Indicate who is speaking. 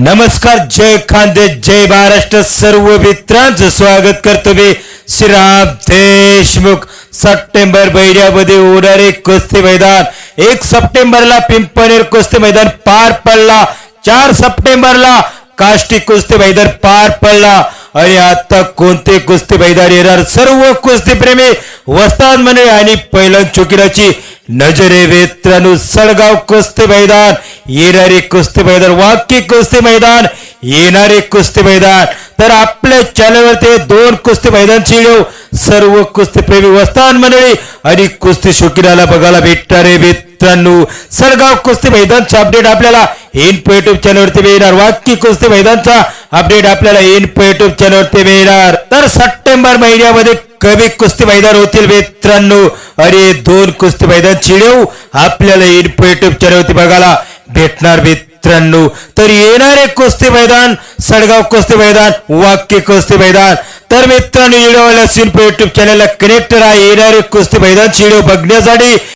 Speaker 1: नमस्कार जय खांदे जय महाराष्ट्र सर्व मित्रांचं स्वागत करतो मी श्रीराम देशमुख. सप्टेंबर महिन्यामध्ये होणारे कुस्ती मैदान. एक सप्टेंबरला पिंपणेर कुस्ती मैदान पार पडला. चार सप्टेंबरला काष्टी कुस्ती मैदान पार पडला. आणि आता कोणते कुस्ती मैदान येणार? सर्व कुस्तीप्रेमी वस्ताद म्हणे आणि पहिल्या चुकीलाची नजरे वेत्रानु सळगाव कुस्ती मैदान. येणारे कुस्ती मैदान वाक्य कुस्ती मैदान येणारे कुस्ती मैदान. तर आपल्या चॅनलवरती दोन कुस्ती मैदानची व्हिडिओ सर्व कुस्तीप्रेमी वस्तान मंडळी आणि कुस्ती शोकिराला बघायला भेटणारे मित्रांनो. सरगाव कुस्ती मैदानचा अपडेट आपल्याला इन्फो युट्यूब चॅनलवरती मिळणार. वाक्य कुस्ती मैदानचा अपडेट आपल्याला इन्फो युट्यूब चॅनलवरती मिळणार. तर सप्टेंबर महिन्यामध्ये कमी कुस्ती मैदान होतील मित्रांनो. अरे दोन कुस्ती मैदान चिडवू आपल्याला इन्फो युट्यूब चॅनलवरती बघायला भेटणार मित्रांनो. तर येणारे कुस्ती मैदान सडगाव कुस्ती मैदान वाक्य कुस्ती मैदान. तर मित्रांनो व्हिडिओला सिन्फो युट्यूब चॅनलला कनेक्ट राहा. येणारे कुस्ती मैदान व्हिडिओ बघण्यासाठी